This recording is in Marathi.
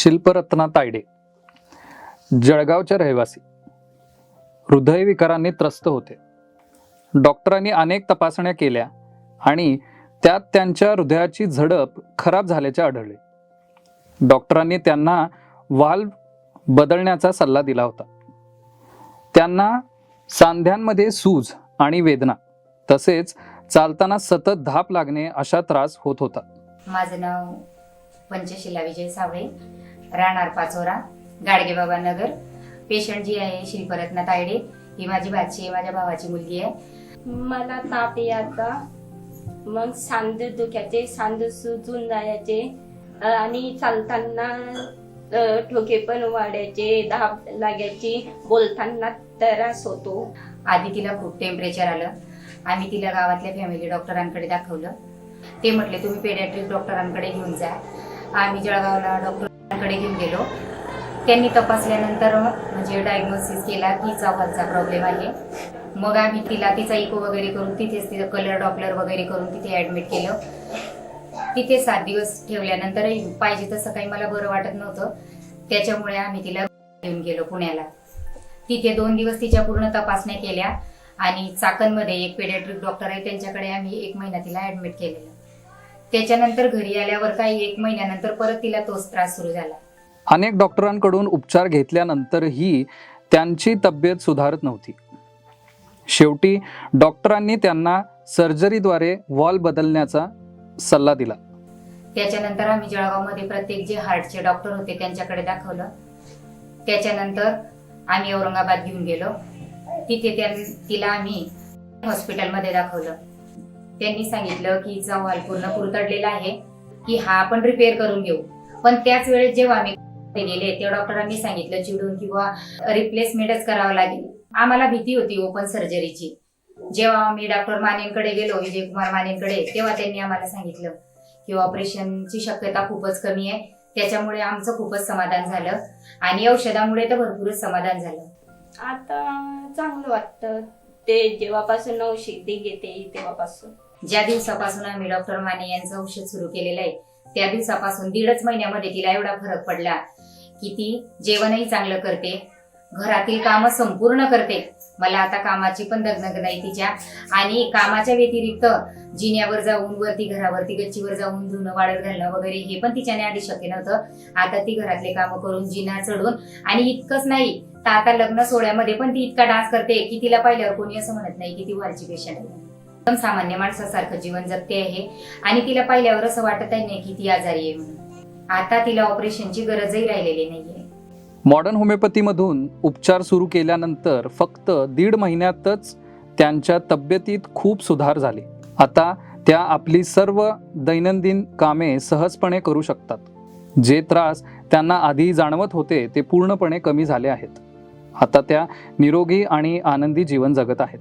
शिल्परत्ना तायडे जळगावच्या रहिवासी. हृदयविकारांनी त्रस्त होते. डॉक्टरांनी अनेक तपासण्या केल्या आणि त्यात त्यांच्या हृदयाची झडप खराब झाल्याचे आढळले. डॉक्टरांनी त्यांना वाल्व बदलण्याचा सल्ला दिला होता. त्यांना सांध्यांमध्ये सूज आणि वेदना तसेच चालताना सतत धाप लागणे अशा त्रास होत होता. माझं नाव पंचशिला विजय सावळे. राहणार पाचोरा गाडगेबाबा नगर. पेशंट जी आहे शिल्परत्ना तायडे ही माझी भाची आहे माझ्या भावाची मुलगी आहे. मला ताप यायचा मग सांधे दुखायचे सांधे सुजून जायचे. आणि चालताना ठोके पण वाढायचे धाप लागायची. बोलताना त्रास होतो. आधी तिला खूप टेम्परेचर आलं. आम्ही तिला गावातल्या फॅमिली डॉक्टरांकडे दाखवलं. ते म्हटले तुम्ही पेडियाट्रिक डॉक्टरांकडे घेऊन जा. आम्ही जळगावला डॉक्टरांकडे घेऊन गेलो. त्यांनी तपासल्यानंतर म्हणजे डायग्नोसिस केला की चव्हाणचा प्रॉब्लेम आहे. मग आम्ही तिला तिचा इको वगैरे करून तिथेच तिचं कलर डॉपलर वगैरे करून तिथे ऍडमिट केलं. तिथे सात दिवस ठेवल्यानंतर पाहिजे तसं काही मला बरं वाटत नव्हतं. त्याच्यामुळे आम्ही तिला घेऊन गेलो पुण्याला. तिथे दोन दिवस तिच्या पूर्ण तपासण्या केल्या आणि चाकणमध्ये एक पेडियाट्रिक डॉक्टर आहे त्यांच्याकडे आम्ही एक महिना तिला ऍडमिट केलेलं. त्याच्यानंतर घरी आल्यावर काही एक महिन्यानंतर परत तिला तोच त्रास सुरू झाला. अनेक डॉक्टरांकडून उपचार घेतल्यानंतरही त्यांची तब्येत सुधारत नव्हती. शेवटी डॉक्टरांनी त्यांना सर्जरीद्वारे वॉल बदलण्याचा सल्ला दिला. त्याच्यानंतर आम्ही जळगावमध्ये प्रत्येक जे हार्टचे डॉक्टर होते त्यांच्याकडे दाखवलं. त्याच्यानंतर आम्ही औरंगाबाद घेऊन गेलो. तिथे त्यां तिला आम्ही हॉस्पिटलमध्ये दाखवलं. त्यांनी सांगितलं की हिचा पूर्ण कुरतडलेला आहे की हा आपण रिपेअर करून घेऊ. पण त्याच वेळेस जेव्हा आम्ही ते गेले तेव्हा डॉक्टरांनी सांगितलं चिडून किंवा रिप्लेसमेंटच करावं लागेल. आम्हाला भीती होती ओपन सर्जरीची जेव्हा आम्ही डॉक्टर मानेंकडे गेलो विजयकुमार मानेंकडे तेव्हा त्यांनी आम्हाला सांगितलं की ऑपरेशनची शक्यता खूपच कमी आहे. त्याच्यामुळे आमचं खूपच समाधान झालं आणि औषधामुळे तर भरपूरच समाधान झालं. आता चांगलं वाटतं. ते जेव्हापासून औषधी घेते तेव्हापासून. ज्या दिवसापासून आम्ही डॉक्टर माने यांचं औषध सुरू केलेलं आहे त्या दिवसापासून दीडच महिन्यामध्ये तिला एवढा फरक पडला की ती जेवणही चांगलं करते घरातील कामं संपूर्ण करते. मला आता कामाची पण दगदग नाही तिच्या. आणि कामाच्या व्यतिरिक्त जिन्यावर जाऊन वरती घरावरती गच्चीवर जाऊन धुणं वाळत घालणं वगैरे हे पण तिच्याने आधी शक्य नव्हतं. आता ती घरातले कामं करून जिना चढून आणि इतकंच नाही तर आता लग्न सोहळ्यामध्ये पण ती इतका डान्स करते की तिला पाहिल्यावर कोणी असं म्हणत नाही की ती वालची पेशंट आहे. एकदम सामान्य माणसासारखं जीवन जगते आहे. आणि तिला पाहिल्यावर असं वाटत नाही की ती आजारी आहे म्हणून. आता तिला ऑपरेशनची गरजही राहिलेली नाहीये. मॉडर्न होमिओपॅथीमधून उपचार सुरू केल्यानंतर फक्त दीड महिन्यातच त्यांच्या तब्येतीत खूप सुधार झाले. आता त्या आपली सर्व दैनंदिन कामे सहजपणे करू शकतात. जे त्रास त्यांना आधी जाणवत होते ते पूर्णपणे कमी झाले आहेत. आता त्या निरोगी आणि आनंदी जीवन जगत आहेत.